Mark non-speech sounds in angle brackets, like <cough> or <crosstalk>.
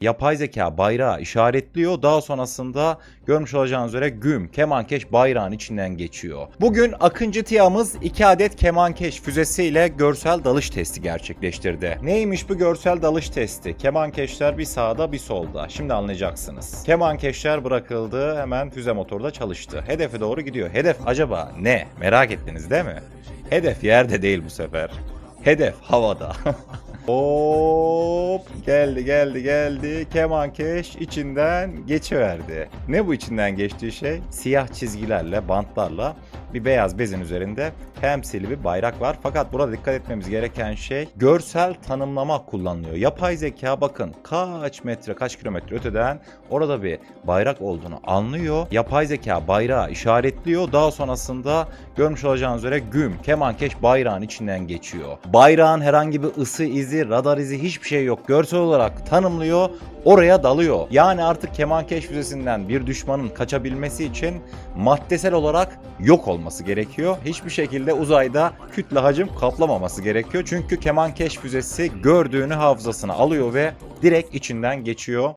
yapay zeka bayrağı işaretliyor. Daha sonrasında görmüş olacağınız üzere güm kemankeş bayrağın içinden geçiyor. Bugün Akıncı TİA'mız 2 adet kemankeş füzesiyle görsel dalış testi gerçekleştirdi. Neymiş bu görsel dalış testi? Kemankeşler bir sağda bir solda. Şimdi anlayacaksınız. Kemankeşler bırakıldı hemen füze motoru da çalıştı. Hedefe doğru gidiyor. Hedef acaba ne? Merak ettiniz değil mi? Hedef yerde değil bu sefer. Hedef havada. <laughs> Hop geldi geldi geldi kemankeş içinden geçiverdi. Ne bu içinden geçtiği şey? Siyah çizgilerle bantlarla bir beyaz bezin üzerinde temsili bir bayrak var. Fakat burada dikkat etmemiz gereken şey görsel tanımlama kullanılıyor. Yapay zeka bakın kaç metre kaç kilometre öteden orada bir bayrak olduğunu anlıyor. Yapay zeka bayrağı işaretliyor. Daha sonrasında görmüş olacağınız üzere güm kemankeş bayrağın içinden geçiyor. Bayrağın herhangi bir ısı izi, radar izi hiçbir şey yok. Görsel olarak tanımlıyor. Oraya dalıyor. Yani artık kemankeş füzesinden bir düşmanın kaçabilmesi için maddesel olarak yok olması gerekiyor. Hiçbir şekilde uzayda kütle hacim kaplamaması gerekiyor. Çünkü kemankeş füzesi gördüğünü hafızasına alıyor ve direkt içinden geçiyor.